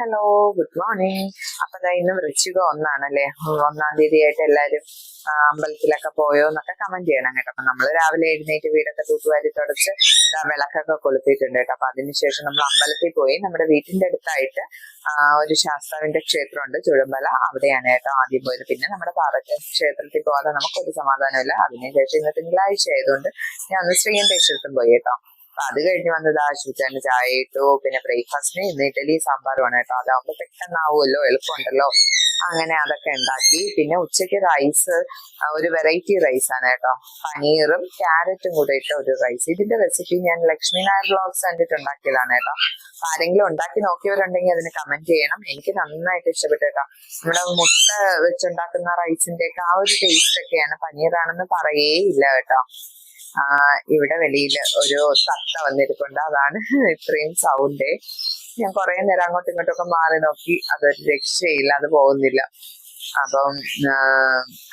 Hello good morning അപ്പൊ ഇന്ന് വൃശ്ചിക ഒന്നാണല്ലേ? ഒന്നാം തീയതി ആയിട്ട് എല്ലാരും അമ്പലത്തിലൊക്കെ പോയോ എന്നൊക്കെ കമന്റ് ചെയ്യണം കേട്ടോ. അപ്പൊ നമ്മൾ രാവിലെ എഴുന്നേറ്റ് വീടൊക്കെ തൂത്തുവാരി തുടച്ച് വിളക്കൊക്കെ കൊളുത്തിയിട്ടുണ്ട് കേട്ടോ. അപ്പൊ അതിനുശേഷം നമ്മൾ അമ്പലത്തിൽ പോയി നമ്മുടെ വീട്ടിന്റെ അടുത്തായിട്ട് ഒരു ശാസ്താവിന്റെ ക്ഷേത്രമുണ്ട് ചുഴമ്പല. അവിടെയാണ് കേട്ടോ ആദ്യം പോയത്. പിന്നെ നമ്മുടെ പാറയ്ക്ക് ക്ഷേത്രത്തിൽ പോകാതെ നമുക്കൊരു സമാധാനമില്ല അതിനുശേഷം ഇന്ന് തിങ്കളാഴ്ച ആയതുകൊണ്ട് ഞാൻ ഒന്ന് ശ്രീകണ്ഠേശ്വരത്തും പോയി കേട്ടോ. അത് കഴിഞ്ഞ് വന്നത് ആശുപത്രിന് ചായ ഇട്ടു പിന്നെ ബ്രേക്ക്ഫാസ്റ്റിന് ഇന്ന് ഇഡലി സാമ്പാറുമാണ് കേട്ടോ. അതാവുമ്പോ പെട്ടെന്നാവുമല്ലോ എളുപ്പമുണ്ടല്ലോ. അങ്ങനെ അതൊക്കെ ഉണ്ടാക്കി. പിന്നെ ഉച്ചയ്ക്ക് റൈസ് ഒരു വെറൈറ്റി റൈസ് ആണ് കേട്ടോ. പനീറും ക്യാരറ്റും കൂടെ ഇട്ട ഒരു റൈസ് ഇതിന്റെ റെസിപ്പി ഞാൻ ലക്ഷ്മി നായർ ബ്ലോഗ്സ് കണ്ടിട്ട് ഉണ്ടാക്കിയതാണ് കേട്ടോ. അപ്പൊ ആരെങ്കിലും ഉണ്ടാക്കി നോക്കിയവരുണ്ടെങ്കിൽ അതിന് കമന്റ് ചെയ്യണം. എനിക്ക് നന്നായിട്ട് ഇഷ്ടപ്പെട്ടു കേട്ടോ. നമ്മുടെ മുട്ട വെച്ചുണ്ടാക്കുന്ന റൈസിന്റെ ഒക്കെ ആ ഒരു ടേസ്റ്റ് ഒക്കെയാണ്. പനീറാണെന്ന് പറയേ ഇല്ല കേട്ടോ. ഇവിടെ വെളിയിൽ ഒരു തത്ത വന്നിരിപ്പുണ്ട്. അതാണ് ഇത്രയും സൗണ്ട് ഞാൻ കുറെ നേരം അങ്ങോട്ടും ഇങ്ങോട്ടൊക്കെ മാറി നോക്കി. അതൊരു രക്ഷയില്ല അത് പോകുന്നില്ല. അപ്പം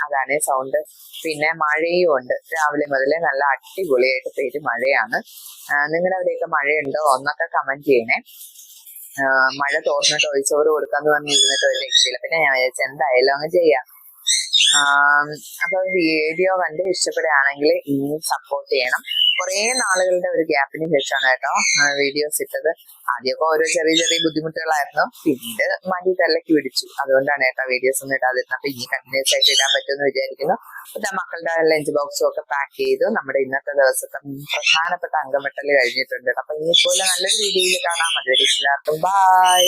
അതാണ് സൗണ്ട് പിന്നെ മഴയും ഉണ്ട്. രാവിലെ മുതലേ നല്ല അടിപൊളിയായിട്ട് പേര് മഴയാണ്. നിങ്ങളുടെ അവിടെയൊക്കെ മഴയുണ്ടോ? എന്നൊക്കെ കമന്റ് ചെയ്യണേ. മഴ തോർന്നിട്ട് ഒഴിച്ചോറ് കൊടുക്കാന്ന് പറഞ്ഞിരുന്നിട്ട് ഒരു രക്ഷയില്ല. പിന്നെ ഞാൻ വിചാരിച്ചു എന്തായാലും അങ്ങ് ചെയ്യാം. അപ്പൊ വീഡിയോ കണ്ട് ഇഷ്ടപ്പെടുകയാണെങ്കിൽ ഇനിയും സപ്പോർട്ട് ചെയ്യണം. കുറേ നാളുകളുടെ ഒരു ഗ്യാപ്പിന് ശേഷമാണ് കേട്ടോ വീഡിയോസ് ഇട്ടത്. ആദ്യമൊക്കെ ഓരോ ചെറിയ ചെറിയ ബുദ്ധിമുട്ടുകളായിരുന്നു. പിന്നീട് മടി തലക്ക് പിടിച്ചു. അതുകൊണ്ടാണ് കേട്ടോ വീഡിയോസ് ഒന്നും ഇടാതിരുന്നത്. അപ്പൊ ഇനി കണ്ടിന്യൂസ് ആയിട്ട് ഇടാൻ പറ്റുമെന്ന് വിചാരിക്കുന്നു. പിന്നെ മക്കളുടെ ലഞ്ച് ബോക്സും ഒക്കെ പാക്ക് ചെയ്തു. നമ്മുടെ ഇന്നത്തെ ദിവസത്തെ പ്രധാനപ്പെട്ട അംഗമെട്ടൽ കഴിഞ്ഞിട്ടുണ്ട്. അപ്പൊ ഇനി പോലെ നല്ലൊരു രീതിയിൽ കാണാം. അതുവരെ എല്ലാവർക്കും ബൈ